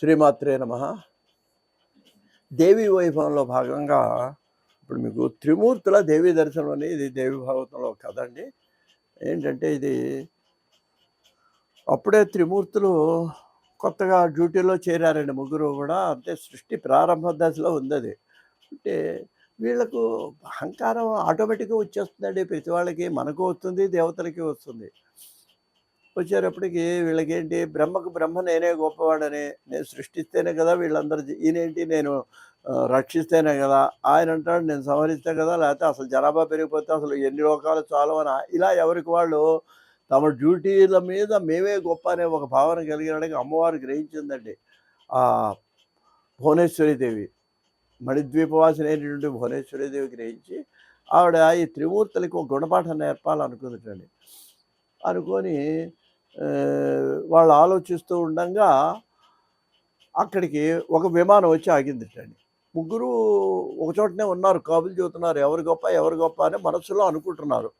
శ్రీమాత్రే నమ. దేవి వైభవంలో భాగంగా ఇప్పుడు మీకు త్రిమూర్తుల దేవి దర్శనం అని ఇది దేవి భాగవతంలో కథ అండి. ఏంటంటే ఇది అప్పుడే త్రిమూర్తులు కొత్తగా డ్యూటీలో చేరారండి. ముగ్గురు కూడా అంటే సృష్టి ప్రారంభ దశలో ఉంది అది అంటే వీళ్ళకు అహంకారం ఆటోమేటిక్గా వచ్చేస్తుందండి. ప్రతి వాళ్ళకి మనకు వస్తుంది దేవతలకి వస్తుంది. వచ్చేటప్పటికి వీళ్ళకేంటి? బ్రహ్మకు బ్రహ్మ నేనే గొప్పవాడని నేను సృష్టిస్తేనే కదా వీళ్ళందరూ ఈయనేంటి? నేను రక్షిస్తేనే కదా. ఆయన అంటాడు నేను సంహరిస్తే కదా లేకపోతే అసలు జనాభా పెరిగిపోతే అసలు ఎన్ని లోకాలు చాలవనా ఇలా ఎవరికి వాళ్ళు తమ డ్యూటీల మీద మేమే గొప్ప అనే ఒక భావన కలిగినడానికి అమ్మవారు గ్రహించిందండి. ఆ భువనేశ్వరీదేవి మణిద్వీపవాసినైనటువంటి భువనేశ్వరీదేవి గ్రహించి ఆవిడ ఈ త్రిమూర్తులకు ఒక గుణపాఠం నేర్పాలనుకుందండి అనుకొని వాళ్ళు ఆలోచిస్తూ ఉండగా అక్కడికి ఒక విమానం వచ్చి ఆగిందిటండి ముగ్గురు ఒకచోటనే ఉన్నారు కాపులు చూస్తున్నారు ఎవరు గొప్ప ఎవరు గొప్ప అని మనసులో అనుకుంటున్నారు.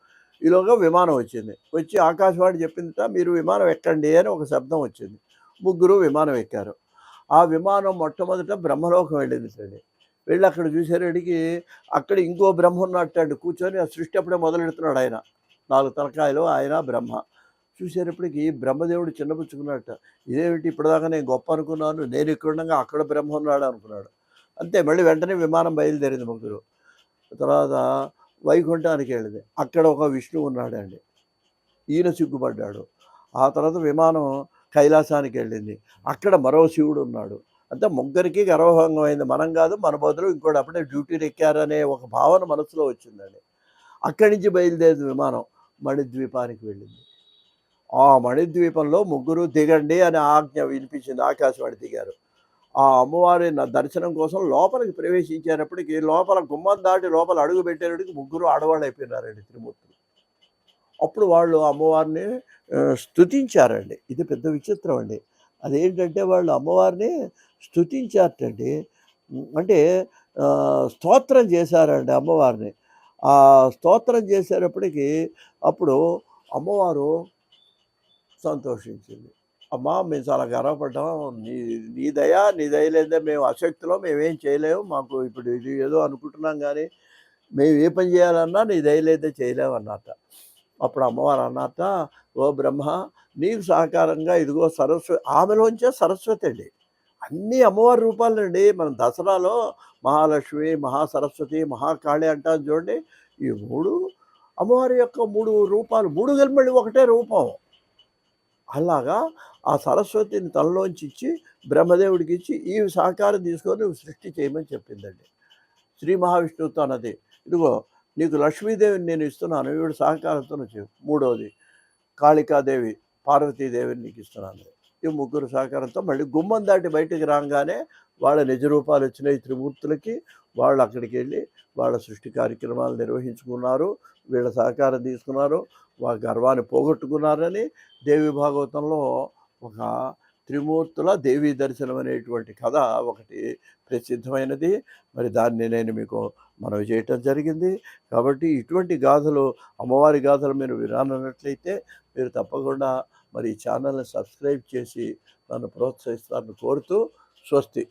ఈలోగా విమానం వచ్చింది. వచ్చి ఆకాశవాణి చెప్పిందిట మీరు విమానం ఎక్కండి అని ఒక శబ్దం వచ్చింది. ముగ్గురు విమానం ఎక్కారు. ఆ విమానం మొట్టమొదట బ్రహ్మలోకం వెళ్ళింది అండి వెళ్ళి అక్కడ చూసేవాడికి అక్కడ ఇంకో బ్రహ్మ ఉన్నట్టండి కూర్చొని ఆ సృష్టి అప్పుడే మొదలెడుతున్నాడు ఆయన. నాలుగు తలకాయలు ఆయన బ్రహ్మ. చూసేటప్పటికి బ్రహ్మదేవుడు చిన్నపుచ్చుకున్నట్ట ఇదేమిటి? ఇప్పటిదాకా నేను గొప్ప అనుకున్నాను. నేను ఇక్కడ ఉండగా అక్కడ బ్రహ్మ ఉన్నాడు అనుకున్నాడు. అంతే మళ్ళీ వెంటనే విమానం బయలుదేరింది ముగ్గురు. తర్వాత వైకుంఠానికి వెళ్ళింది. అక్కడ ఒక విష్ణువు ఉన్నాడండి. ఈయన సిగ్గుపడ్డాడు. ఆ తర్వాత విమానం కైలాసానికి వెళ్ళింది. అక్కడ మరో శివుడు ఉన్నాడు. అంటే ముగ్గురికి గర్వభంగం అయింది మనం కాదు మన బదులు ఇంకోటి అప్పుడే డ్యూటీని ఎక్కారనే ఒక భావన మనసులో వచ్చిందండి. అక్కడి నుంచి బయలుదేరింది విమానం. మణిద్వీపానికి వెళ్ళింది. ఆ మణిద్వీపంలో ముగ్గురు దిగండి అని ఆజ్ఞ వినిపించింది ఆకాశవాణి దిగారు. ఆ అమ్మవారి నా దర్శనం కోసం లోపలికి ప్రవేశించేటప్పటికి లోపల గుమ్మం దాటి లోపల అడుగు పెట్టేటప్పటికి ముగ్గురు ఆడవాళ్ళు అయిపోయినారండి త్రిమూర్తులు. అప్పుడు వాళ్ళు అమ్మవారిని స్థుతించారండి స్తుతించారండి. ఇది పెద్ద విచిత్రం అండి. అదేంటంటే వాళ్ళు అమ్మవారిని స్తుతించారటండి. అంటే స్తోత్రం చేశారండి అమ్మవారిని. ఆ స్తోత్రం చేసేటప్పటికి అప్పుడు అమ్మవారు సంతోషించింది. అమ్మా మేము చాలా గర్వపడ్డాం. నీ నీ దయా నీ దయ లేదా మేము అశక్తిలో మేమేం చేయలేము. మాకు ఇప్పుడు ఇది ఏదో అనుకుంటున్నాం కానీ మేము ఏ పని చేయాలన్నా నీ దయ లేదా చేయలేము అన్నట అప్పుడు అమ్మవారు అన్నట ఓ బ్రహ్మ నీకు సహకారంగా ఇదిగో సరస్వతి ఆమెలోంచే సరస్వతి అండి. అన్ని అమ్మవారి రూపాలండి మనం దసరాలో మహాలక్ష్మి మహాసరస్వతి మహాకాళి అంటాం చూడండి. ఈ మూడు అమ్మవారి యొక్క మూడు రూపాలు మూడు కలిపి ఒకటే రూపం. అలాగా ఆ సరస్వతిని తనలోంచి ఇచ్చి బ్రహ్మదేవుడికి ఇచ్చి ఈ సహకారం తీసుకొని నువ్వు సృష్టి చేయమని చెప్పిందండి. శ్రీ మహావిష్ణువుతో అన్నది ఇదిగో నీకు లక్ష్మీదేవిని నేను ఇస్తున్నాను ఈవిడ సహకారంతో నువ్వు మూడవది కాళికాదేవి పార్వతీదేవిని నీకు ఇస్తున్నాను. ఈ ముగ్గురు సహకారంతో మళ్ళీ గుమ్మం దాటి బయటికి రాగానే వాళ్ళ నిజ రూపాలు వచ్చిన ఈ త్రిమూర్తులకి. వాళ్ళు అక్కడికి వెళ్ళి వాళ్ళ సృష్టి కార్యక్రమాలు నిర్వహించుకున్నారు వీళ్ళ సహకారం తీసుకున్నారు వాళ్ళ గర్వాన్ని పోగొట్టుకున్నారని దేవి భాగవతంలో ఒక త్రిమూర్తుల దేవీ దర్శనం అనేటువంటి కథ ఒకటి ప్రసిద్ధమైనది. మరి దాన్ని నేను మీకు మనవి చేయటం జరిగింది. కాబట్టి ఇటువంటి గాథలు అమ్మవారి గాథలు మీరు వినాలన్నట్లయితే మీరు తప్పకుండా మరి ఛానల్ని సబ్స్క్రైబ్ చేసి నన్ను ప్రోత్సహిస్తారని కోరుతూ స్వస్తి.